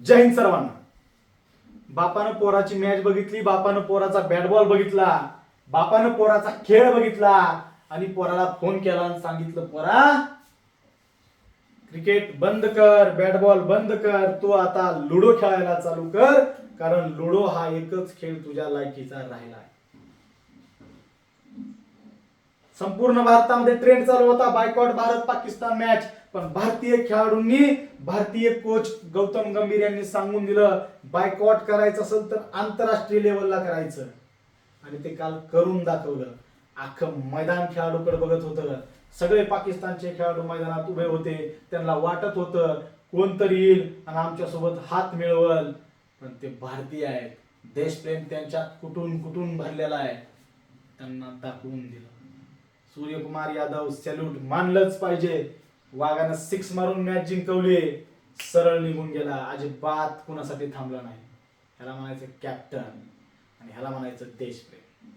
जय हिंद सर्वांना. बापानं पोराची मॅच बघितली बापानं पोराचा bat ball बघितला बापानं पोराचा खेळ बघितला आणि पोराला फोन केला आणि सांगितलं पोरा क्रिकेट बंद कर बॅट बॉल बंद कर तू आता लुडो खेळायला चालू कर कारण लुडो हा एकच खेळ तुझ्या लायकीचा राहिला आहे संपूर्ण भारतामध्ये ट्रेंड चालू होता. बायकॉट भारत पाकिस्तान मॅच पण भारतीय खेळाडूंनी भारतीय कोच गौतम गंभीर यांनी सांगून दिलं बायकॉट करायचं असेल तर आंतरराष्ट्रीय लेवलला करायचं. आणि ते काल करून दाखवलं. अख्खं मैदान खेळाडूकडे बघत होतं. सगळे पाकिस्तानचे खेळाडू मैदानात उभे होते. त्यांना वाटत होतं कोणतरी येईल आणि आमच्यासोबत हात मिळवल. पण ते भारतीय आहेत. देशप्रेम त्यांच्यात कुठून कुठून भरलेला आहे त्यांना दाखवून दिलं. सूर्यकुमार यादव सॅल्यूट मानलंच पाहिजे. वाघानं सिक्स मारून मॅच जिंकवली. सरळ निघून गेला. अजिबात कुणासाठी थांबला नाही. ह्याला म्हणायचं कॅप्टन आणि ह्याला म्हणायचं देशप्रेम.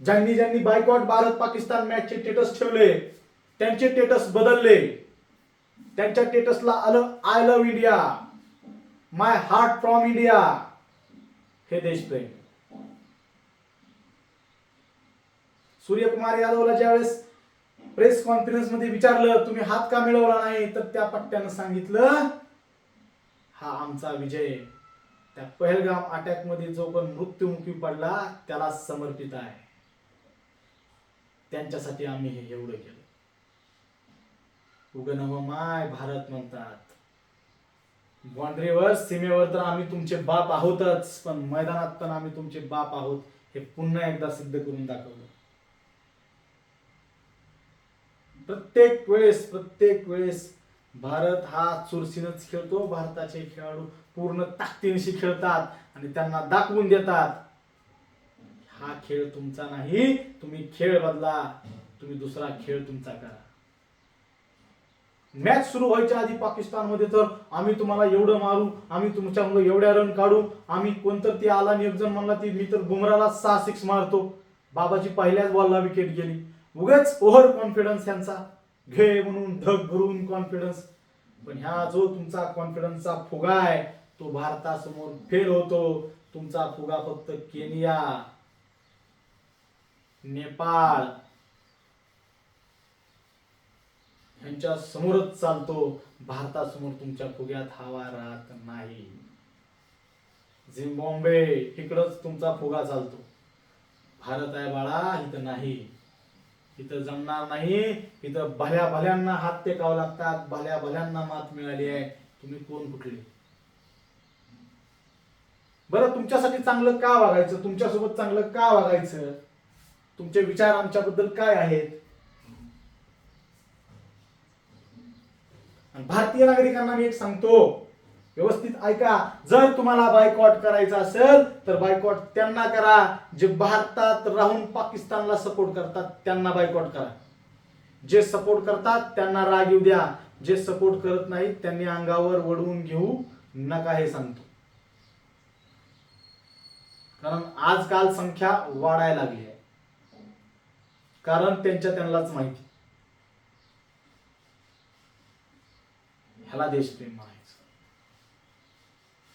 ज्यांनी ज्यांनी बायकॉट भारत पाकिस्तान मॅचचे स्टेटस ठेवले त्यांचे स्टेटस बदलले. त्यांच्या स्टेटसला आलं I love India my heart from India हे देशप्रेम. सूर्यकुमार यादवला ज्यावेळेस प्रेस कॉन्फरन्समध्ये विचारलं तुम्ही हात का मिळवला नाही? तर त्या पट्ट्यानं सांगितलं हा आमचा विजय त्या पहलगाम अटॅकमध्ये जो पण मृत्युमुखी पडला त्याला समर्पित आहे. त्यांच्यासाठी आम्ही हे एवढं केलं. उगनव माय भारत म्हणतात. बाँड्रीवर सीमेवर तर आम्ही तुमचे बाप आहोतच पण मैदानात पण आम्ही तुमचे बाप आहोत हे पुन्हा एकदा सिद्ध करून दाखवलं. प्रत्येक वेळेस प्रत्येक वेळेस भारत हा चुरशीनच खेळतो. भारताचे खेळाडू पूर्ण ताकदीनिशी खेळतात आणि त्यांना दाखवून देतात. हा खेळ तुमचा नाही. तुम्ही खेळ बदला. तुम्ही दुसरा खेळ तुमचा करा. मॅच सुरू व्हायच्या आधी पाकिस्तानमध्ये तर आम्ही तुम्हाला एवढं मारू आम्ही तुमच्यामुळे एवढ्या रन काढू. आम्ही कोणतर ती आला आणि एक जण म्हणला ती मी तर बुमराला सहा सिक्स मारतो. बाबाची पहिल्याच बॉलला विकेट गेली. उगाच ओव्हर कॉन्फिडन्स यांचा. घे म्हणून धग भरून कॉन्फिडन्स. पण ह्या जो तुमचा कॉन्फिडन्सचा फुगा आहे तो भारतासमोर फेल होतो. तुमचा फुगा फक्त केनिया नेपाळ यांच्या समोरच चालतो. भारतासमोर तुमच्या फुग्यात हवा राहत नाही. झिम्बॉम्बे इकडच तुमचा फुगा चालतो. भारत आहे बाळा इथं नाही. इथं जमणार नाही. इथं भल्या भल्यांना हात टेकावं लागतात. भल्या भल्यांना मात मिळाली आहे. तुम्ही कोण कुठले? बरं तुमच्यासाठी चांगलं का वागायचं? तुमच्यासोबत चांगलं का वागायचं? तुमचे विचार आमच्याबद्दल काय आहेत? भारतीय नागरिकांना मी एक सांगतो. व्यवस्थित ऐका. जर तुम्हाला बायकॉट करायचा असेल तर बायकॉट त्यांना करा. जे भारतात राहून पाकिस्तानला सपोर्ट करतात त्यांना बायकॉट करा. जे सपोर्ट करतात त्यांना राग येऊ द्या. जे सपोर्ट करत नाहीत त्यांनी अंगावर वडवून घेऊ नका हे सांगतो. कारण आजकाल संख्या वाढायला लागली आहे. कारण त्यांच्या त्यांनाच माहिती. ह्याला देशप्रेम आहे